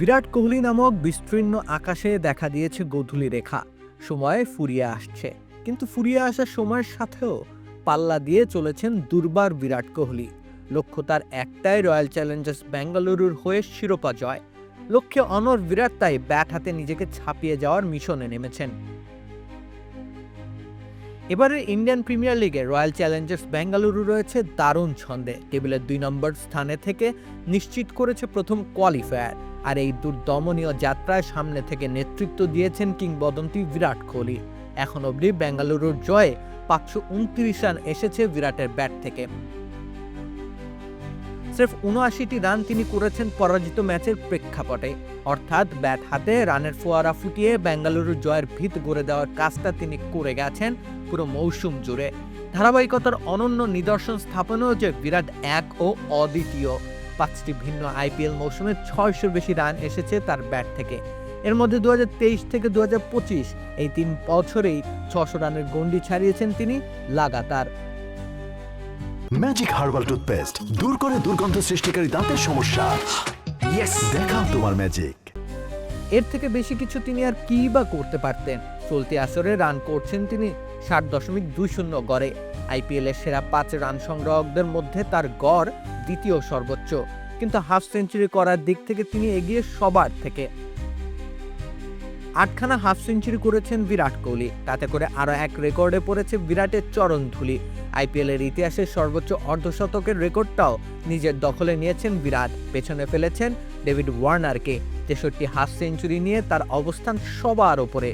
বিরাট কোহলি নামক বিস্তীর্ণ আকাশে দেখা দিয়েছে গোধূলি রেখা। সময় ফুরিয়ে আসছে। কিন্তু ফুরিয়ে আসার সময়ের সাথেও পাল্লা দিয়ে চলেছেন দুর্বার বিরাট কোহলি। লক্ষ্য তার একটাই রয়্যাল চ্যালেঞ্জার্স ব্যাঙ্গালুরুর হয়ে শিরোপা জয়। লক্ষ্যে অনর বিরাট তাই ব্যাট হাতে নিজেকে ছাপিয়ে যাওয়ার মিশনে নেমেছেন। এবারের ইন্ডিয়ান প্রিমিয়ার লিগে রয়্যাল চ্যালেঞ্জার্স বেঙ্গালুরু রয়েছে দারুণ ছন্দে। টেবিলের দুই নম্বর স্থানে থেকে নিশ্চিত করেছে প্রথম কোয়ালিফায়ার। আর এই দুর্দমনীয় যাত্রায় সামনে থেকে নেতৃত্ব দিয়েছেন কিংবদন্তি বিরাট কোহলি। এখন অবধি বেঙ্গালুরুর জয়ে পাঁচশো উনত্রিশ রান এসেছে বিরাটের ব্যাট থেকে। সির্ফ উনআশিটি রান তিনি করেছেন পরাজিত ম্যাচের প্রেক্ষাপটে। অর্থাৎ ব্যাট হাতে রানের ফোয়ারা ফুটিয়ে বেঙ্গালুরু জয়ের ভিত গড়ে দেওয়ার কাজটা তিনি করে গেছেন পুরো মৌসুম জুড়ে। ধারাবাহিকতার অনন্য নিদর্শন স্থাপনেও যে বিরাট এক ও অদ্বিতীয়। পাঁচটি ভিন্ন আইপিএল মৌসুমে ছয়শোর বেশি রান এসেছে তার ব্যাট থেকে। এর মধ্যে দু হাজার তেইশ থেকে দু হাজার পঁচিশ এই তিন বছরেই ছশো রানের গন্ডি ছাড়িয়েছেন তিনি, লাগাতার। ম্যাজিক হার্বাল টুথপেস্ট দূর করে দুর্গন্ধ সৃষ্টিকারী দাঁতের সমস্যা। ইয়েস দেখাও তোমার ম্যাজিক এর থেকে বেশি কিছু তিনি আর কি বা করতে পারতেন? চলতি আসরে রান করছেন তিনি ষাট দশমিক দুই শূন্য গড়ে। আইপিএলের সেরা পাঁচ রান সংগ্রাহকদের মধ্যে তার গড় দ্বিতীয় সর্বোচ্চ। কিন্তু হাফ সেঞ্চুরি করার দিক থেকে তিনি এগিয়ে সবার থেকে। আটখানা হাফ সেঞ্চুরি করেছেন বিরাট কোহলি। তাতে করে আরও এক রেকর্ডে পড়েছে বিরাটের চরণ ধুলি। আইপিএলের ইতিহাসে সর্বোচ্চ অর্ধশতকের রেকর্ডটাও নিজের দখলে নিয়েছেন বিরাট। পেছনে ফেলেছেন ডেভিড ওয়ার্নারকে। তেষট্টি হাফ সেঞ্চুরি নিয়ে তার অবস্থান সবার ওপরে।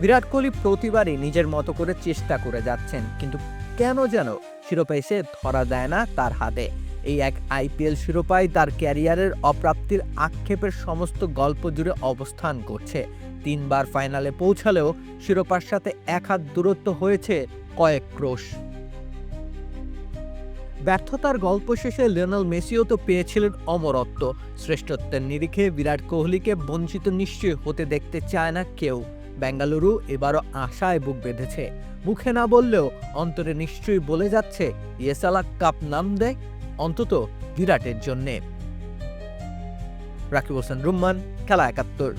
বিরাট কোহলি প্রতিবারই নিজের মতো করে চেষ্টা করে যাচ্ছেন, কিন্তু কেন যেন শিরোপা এসে ধরা দেয় না তার হাতে। এই এক আইপিএল শিরোপায় তার ক্যারিয়ারের অপ্রাপ্তির আক্ষেপের সমস্ত গল্প জুড়ে অবস্থান করছে। তিনবার ফাইনালে পৌঁছালেও শিরোপার সাথে এক হাত দূরত্ব হয়েছে কয়েক ক্রোশ। ব্যর্থতার গল্প শেষে লিওনেল মেসিও তো পেয়েছিলেন অমরত্ব। শ্রেষ্ঠত্বের নিরিখে বিরাট কোহলিকে বঞ্চিত নিশ্চয়ই হতে দেখতে চায় না কেউ। বেঙ্গালুরু এবারও আশায় বুক বেঁধেছে। মুখে না বললেও অন্তরে নিশ্চয়ই বলে যাচ্ছে ইয়েসালা কাপ নাম দেয় অন্তত বিরাটের জন্যে। রাকিব হোসেন রুম্মান খেলা একাত্তর।